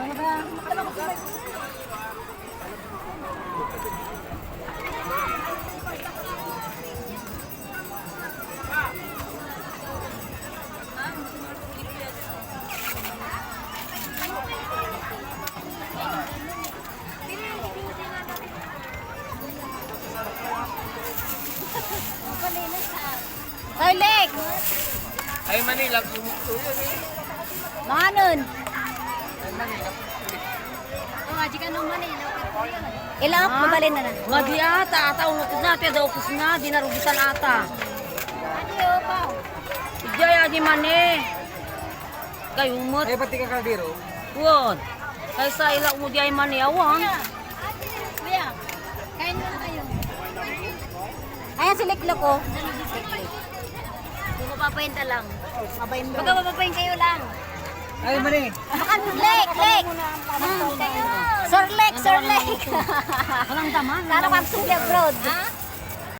Toilet! Ay Manila, Mahanon! ay Ilang ako mabalin na na. Nga di ata, ata, unukid na, daw upos na, di narugitan ata. Ijay, adi mani. Kayo umot, Ay pati ka kaldero. won. Kaysa ila mo di ay mani, awan. Kuya, kain mo na kayo. Ayan si Liklo ko. Kung mapapahinta lang. Baga mapapahin kayo lang. Ay Mani. Baka lek, lek. Sir Lek, Sir Lek. Walang daman. Kala kang suya abroad.